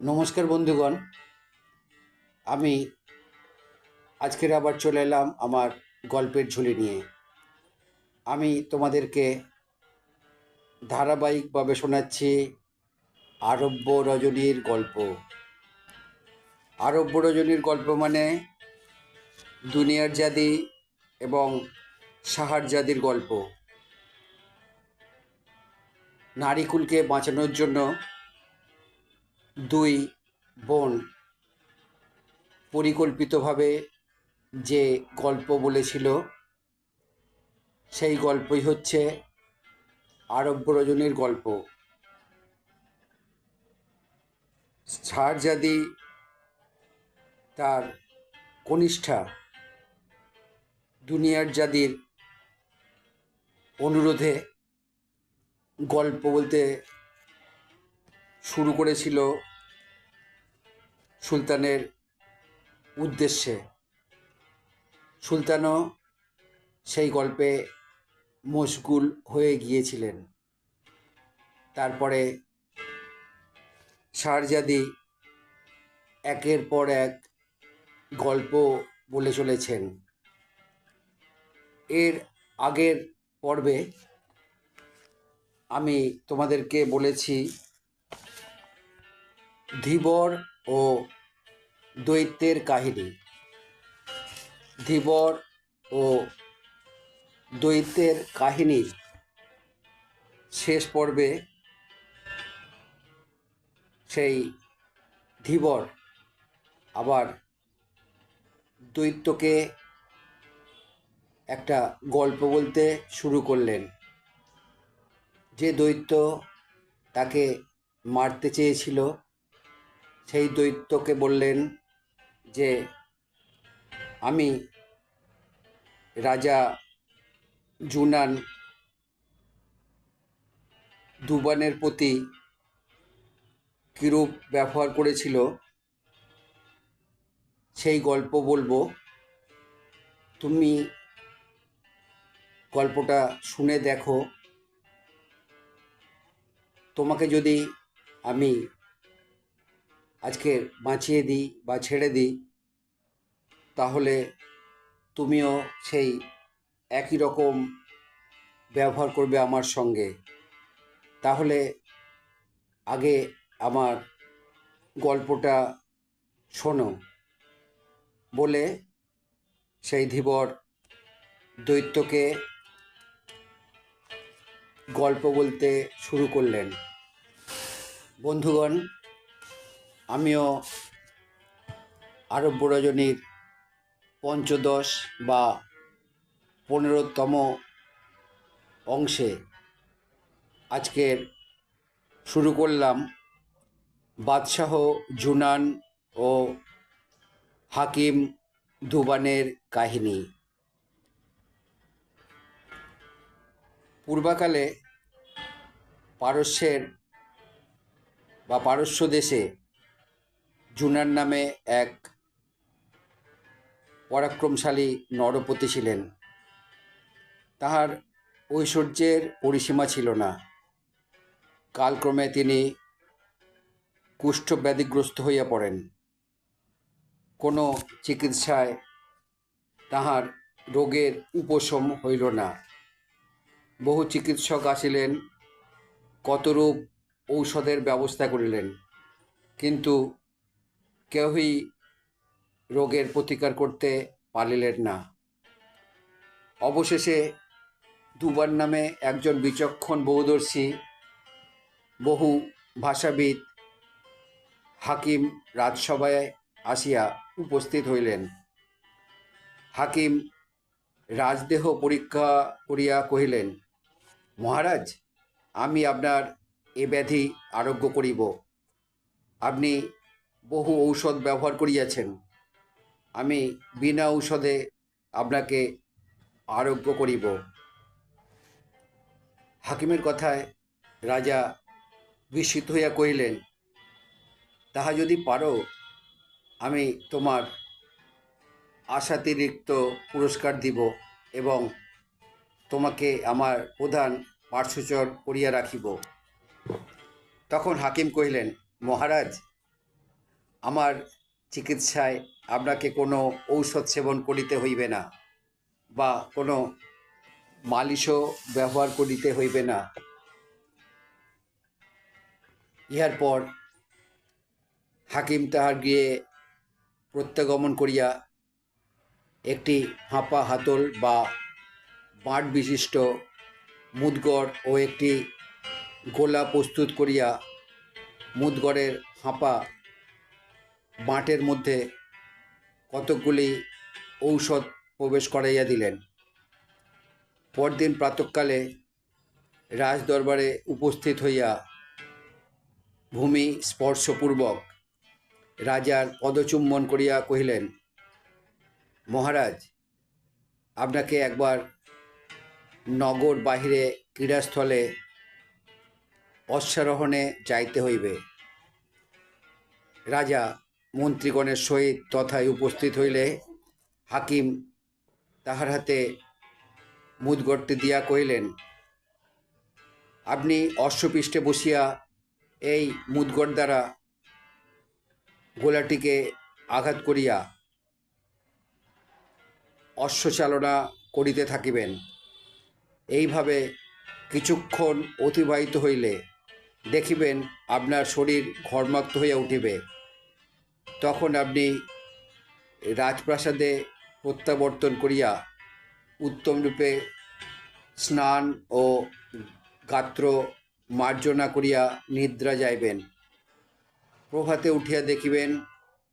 নমস্কার বন্ধুগণ। আমি আজকের আবার চলে এলাম আমার গল্পের ঝুলি নিয়ে। আমি তোমাদেরকে ধারাবাহিকভাবে শোনাচ্ছি আরব্য রজনীর গল্প। আরব্য রজনীর গল্প মানে দুনিয়ার জাদি এবং সাহার জাদির গল্প। নারীকুলকে বাঁচানোর জন্য দুই বোন পরিকল্পিতভাবে যে গল্প বলেছিল, সেই গল্পই হচ্ছে আরব্য রজনীর গল্প। শাহজাদি তার কনিষ্ঠা দুনিয়ার জাদির অনুরোধে গল্প বলতে শুরু করেছিল সুলতানের উদ্দেশ্যে। সুলতানও সেই গল্পে মশগুল হয়ে গিয়েছিলেন। তারপরে শাহজাদি একের পর এক গল্প বলে চলেছেন। এর আগের পর্বে আমি তোমাদেরকে বলেছি ধীবর ও দৈত্যের কাহিনী। ধীবর ও দৈত্যের কাহিনীর শেষ পর্বে সেই ধীবর আবার দৈত্যকে একটা গল্প বলতে শুরু করলেন। যে দৈত্য তাকে মারতে চেয়েছিল সেই দৈত্যকে বললেন যে, আমি রাজা জুনান দুবানের প্রতি কিরূপ ব্যবহার করেছিল, সেই গল্প বলব। তুমি গল্পটা শুনে দেখো। তোমাকে যদি আমি আজকে বাঁচিয়ে দিই বা ছেড়ে দিই, তাহলে তুমিও সেই একই রকম ব্যবহার করবে আমার সঙ্গে। তাহলে আগে আমার গল্পটা শোনো। বলে সেই ধীবর দৈত্যকে গল্প বলতে শুরু করলেন। বন্ধুগণ আমিও আরব্য রজনীর পঞ্চদশ বা পনেরোতম অংশে আজকের শুরু করলাম বাদশাহ জুনান ও হাকিম দুবানের কাহিনী। পূর্বাকালে পারস্যের বা পারস্য দেশে জুনার নামে এক পরাক্রমশালী নরপতি ছিলেন। তাহার ঐশ্বর্যের পরিসীমা ছিল না। কালক্রমে তিনি কুষ্ঠ ব্যাধিগ্রস্ত হইয়া পড়েন। কোনো চিকিৎসায় তাহার রোগের উপশম হইল না। বহু চিকিৎসক আসিলেন, কতরূপ ঔষধের ব্যবস্থা করিলেন। কিন্তু কেউই রোগের প্রতিকার করতে পারিলেন না। অবশেষে দুবার নামে একজন বিচক্ষণ বহুদর্শী, বহু ভাষাবিদ হাকিম রাজসভায় আসিয়া উপস্থিত হইলেন। হাকিম রাজদেহ পরীক্ষা করিয়া কহিলেন, মহারাজ, আমি আপনার এ ব্যাধি আরোগ্য করিব। আপনি বহু ঔষধ ব্যবহার করিয়াছেন। আমি বিনা ঔষধে আপনাকে আরোগ্য করিব। হাকিমের কথায় রাজা বিস্মিত হইয়া কহিলেন, তাহা যদি পারো, আমি তোমার আশাতিরিক্ত পুরস্কার দিব এবং তোমাকে আমার প্রধান পার্শ্বচর করিয়া রাখিব। তখন হাকিম কহিলেন, মহারাজ আমার চিকিৎসায় আপনাকে কোনো ঔষধ সেবন করিতে হইবে না বা কোনো মালিশও ব্যবহার করিতে হইবে না। ইহার পর হাকিম তাহার গিয়ে প্রত্যাগমন করিয়া একটি হাঁপা হাতল বা বাঁট বিশিষ্ট মুদগড় ও একটি গোলা প্রস্তুত করিয়া মুদগড়ের ফাঁপা বাঁটের মধ্যে কতকগুলি ঔষধ প্রবেশ করাইয়া দিলেন। পরদিন প্রাতঃকালে রাজদরবারে উপস্থিত হইয়া ভূমি স্পর্শপূর্বক রাজার পদচুম্বন করিয়া কহিলেন, মহারাজ, আপনাকে একবার নগর বাহিরে ক্রীড়াস্থলে অশ্বারোহণে যাইতে হইবে। রাজা মন্ত্রীগণের সহিত তথায় উপস্থিত হইলে হাকিম তাহার হাতে মুদগরটি দিয়া কহিলেন, আপনি অশ্বপৃষ্ঠে বসিয়া এই মুদগর দ্বারা গোলাটিকে আঘাত করিয়া অশ্বচালনা করিতে থাকিবেন। এইভাবে কিছুক্ষণ অতিবাহিত হইলে দেখিবেন আপনার শরীর ঘর্মাক্ত হইয়া উঠিবে। তখন আপনি রাজপ্রাসাদে প্রত্যাবর্তন করিয়া উত্তমরূপে স্নান ও গাত্র মার্জনা করিয়া নিদ্রা যাইবেন। প্রভাতে উঠিয়া দেখিবেন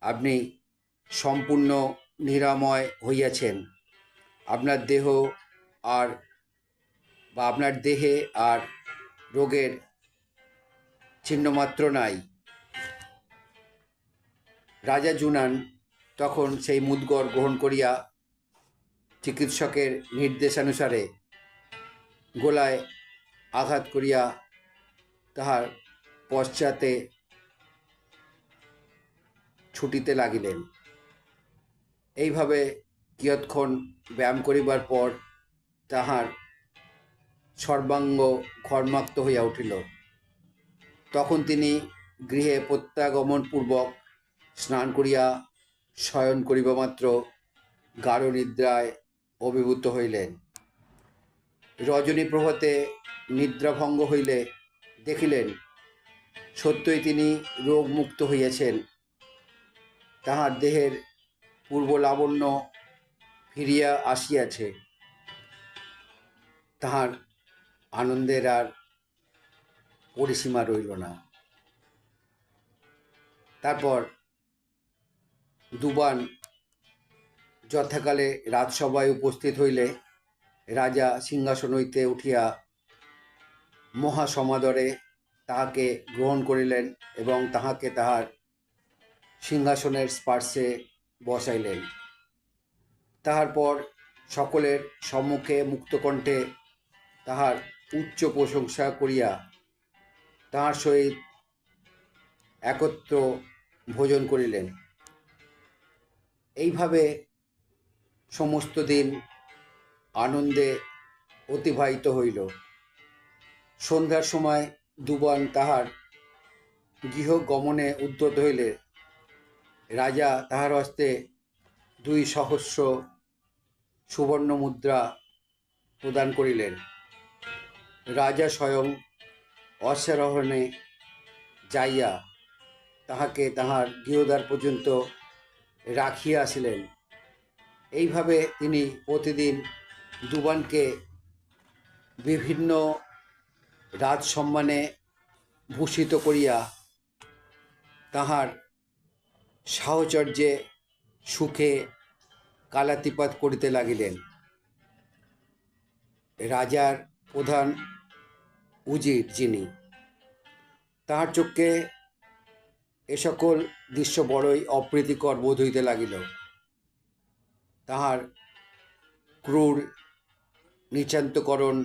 আপনি সম্পূর্ণ নিরাময় হইয়াছেন। আপনার দেহ আর বা আপনার দেহে আর রোগের চিহ্নমাত্র নাই। রাজা জুনান তখন সেই মুদগর গ্রহণ করিয়া চিকিৎসকের নির্দেশানুসারে গোলায় আঘাত করিয়া তাহার পশ্চাতে ছুটিতে লাগিলেন। এইভাবে কিয়ৎক্ষণ ব্যায়াম করিবার পর তাহার সর্বাঙ্গ ঘর্মাক্ত হইয়া উঠিল। তখন তিনি গৃহে প্রত্যাগমনপূর্বক স্নান করিয়া শয়ন করিবামাত্র গাঢ় নিদ্রায় অভিভূত হইলেন। রজনী প্রভাতে নিদ্রাভঙ্গ হইলে দেখিলেন, সত্যই তিনি রোগমুক্ত হইয়াছেন। তাহার দেহের পূর্ব লাবণ্য ফিরিয়া আসিয়াছে। তাহার আনন্দের আর পরিসীমা রইল না। তারপর দুবান যথাকালে রাজসভায় উপস্থিত হইলে রাজা সিংহাসন হইতে উঠিয়া মহাসমাদরে তাহাকে গ্রহণ করিলেন এবং তাহাকে তাহার সিংহাসনের স্পার্শে বসাইলেন। তাহার পর সকলের সম্মুখে মুক্তকণ্ঠে তাহার উচ্চ প্রশংসা করিয়া তাহার সহিত একত্র ভোজন করিলেন। এইভাবে সমস্ত দিন আনন্দে অতিবাহিত হইল। সন্ধ্যার সময় দুবান তাহার গৃহ গমনে উদ্যত হইলে রাজা তাহার হস্তে দুই সহস্র সুবর্ণ মুদ্রা প্রদান করিলেন। রাজা স্বয়ং অশ্বারোহণে যাইয়া তাহাকে তাহার গৃহদ্বার পর্যন্ত রাখিয়া আসিলেন এইভাবে তিনি প্রতিদিন দুবানকে বিভিন্ন রাজসম্মানে ভূষিত করিয়া তাহার সাহচর্যে, সুখে কালাতিপাত করিতে লাগিলেন। রাজার প্রধান উজির যিনি, তাহার চোখে এ সকল দৃশ্য বড়ই অপ্রীতিকর বোধ হইতে লাগিল। তাহার ক্রূর নিচান্তকরণ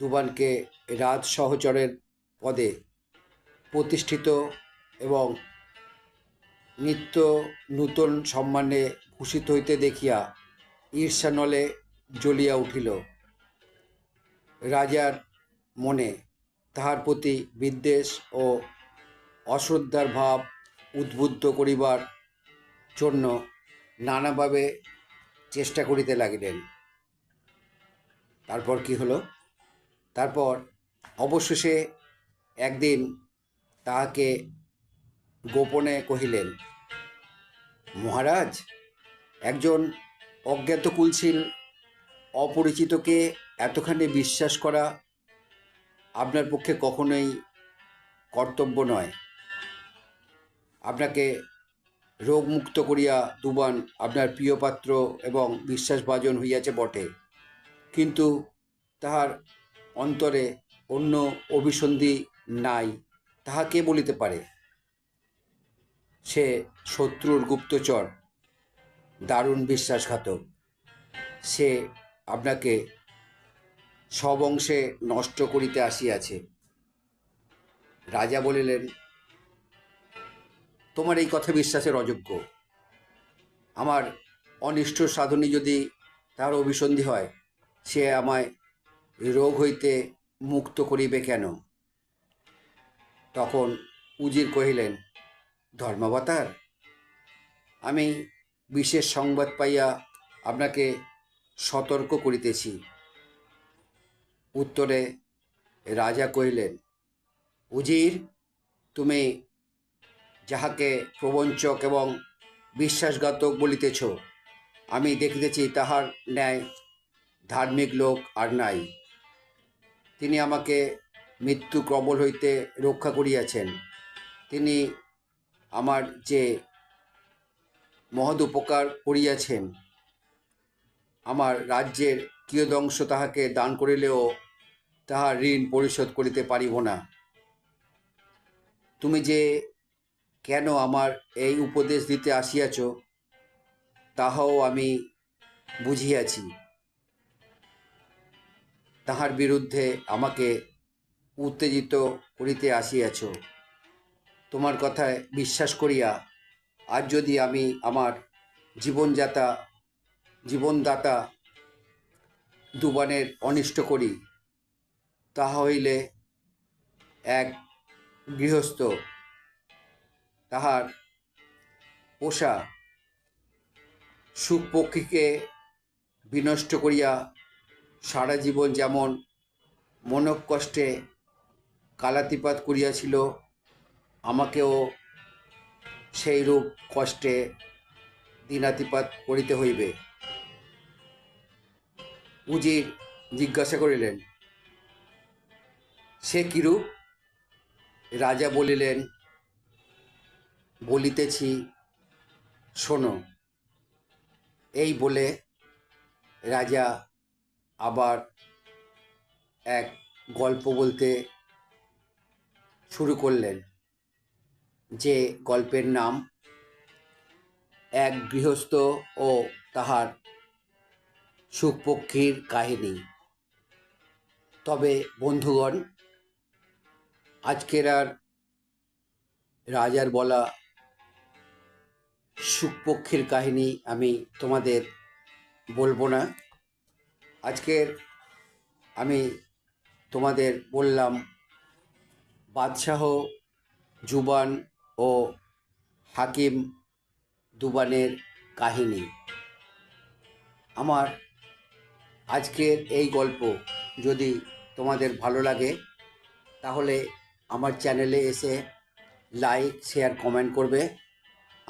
দুবানকে রাজ সহচরের পদে প্রতিষ্ঠিত এবং নিত্য নূতন সম্মানে ভূষিত হইতে দেখিয়া ঈর্ষানলে জ্বলিয়া উঠিল। রাজার মনে তাহার প্রতি বিদ্বেষ ও অশ্রদ্ধার ভাব উদ্বুদ্ধ করিবার জন্য নানাভাবে চেষ্টা করিতে লাগিলেন। তারপর কি হলো? তারপর অবশেষে একদিন তাহাকে গোপনে কহিলেন, মহারাজ, একজন অজ্ঞাত কুলশীল অপরিচিতকে এতখানি বিশ্বাস করা আপনার পক্ষে কখনোই কর্তব্য নয়। আপনাকে রোগমুক্ত করিয়া দুবান আপনার প্রিয় পাত্র এবং বিশ্বাসভাজন হইয়াছে বটে। কিন্তু তাহার অন্তরে অন্য অভিসন্ধি নাই, তাহা কে বলিতে পারে? সে শত্রুর গুপ্তচর, দারুণ বিশ্বাসঘাতক। সে আপনাকে সব অংশে নষ্ট করিতে আসিয়াছে। রাজা বলিলেন তোমার এই কথা বিশ্বাসের অযোগ্য। আমার অনিষ্ট সাধনী যদি তার অভিসন্ধি হয়, সে আমায় রোগ হইতে মুক্ত করিবে কেন? তখন উজির কহিলেন, ধর্মাবতার, আমি বিশেষ সংবাদ পাইয়া আপনাকে সতর্ক করিতেছি। উত্তরে রাজা কহিলেন, উজির, তুমি যাহাকে প্রবঞ্চক এবং বিশ্বাসঘাতক বলিতেছ, আমি দেখিতেছি তাহার ন্যায় ধার্মিক লোক আর নাই। তিনি আমাকে মৃত্যু কবল হইতে রক্ষা করিয়াছেন। তিনি আমার যে মহৎ উপকার করিয়াছেন, আমার রাজ্যের কিয়দংশ তাহাকে দান করিলেও তাহার ঋণ পরিশোধ করিতে পারিব না। তুমি যে কেন আমার এই উপদেশ দিতে আসিয়াছ, তাহাও আমি বুঝিয়াছি। তাহার বিরুদ্ধে আমাকে উত্তেজিত করিতে আসিয়াছ। তোমার কথায় বিশ্বাস করিয়া আজ যদি আমি আমার জীবনযাতা জীবনদাতা দুবানের অনিষ্ট করি, তাহা হইলে এক গৃহস্থ তাহার পোষা সুখ পক্ষীকে বিনষ্ট করিয়া সারা জীবন যেমন মনকষ্টে কালাতিপাত করিয়াছিল, আমাকেও সেই রূপ কষ্টে দিনাতিপাত করিতে হইবে। উজির জিজ্ঞাসা করিলেন, সে কিরূপ রাজা বলিলেন বলিতেছি, শোনো, এই বলে রাজা আবার এক গল্প বলতে শুরু করলেন, যে গল্পের নাম এক গৃহস্থ ও তাহার সুখপক্ষীর কাহিনী। তবে বন্ধুগণ, আজকের আর রাজার বলা সুখপক্ষীর কাহিনী আমি তোমাদের বলব না। আজকের আমি তোমাদের বললাম, বাদশাহ, জুবান ও হাকিম দুবানের কাহিনী। আমার আজকের এই গল্প যদি তোমাদের ভালো লাগে, তাহলে আমার চ্যানেলে এসে লাইক, শেয়ার, কমেন্ট করবে।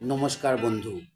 নমস্কার বন্ধু।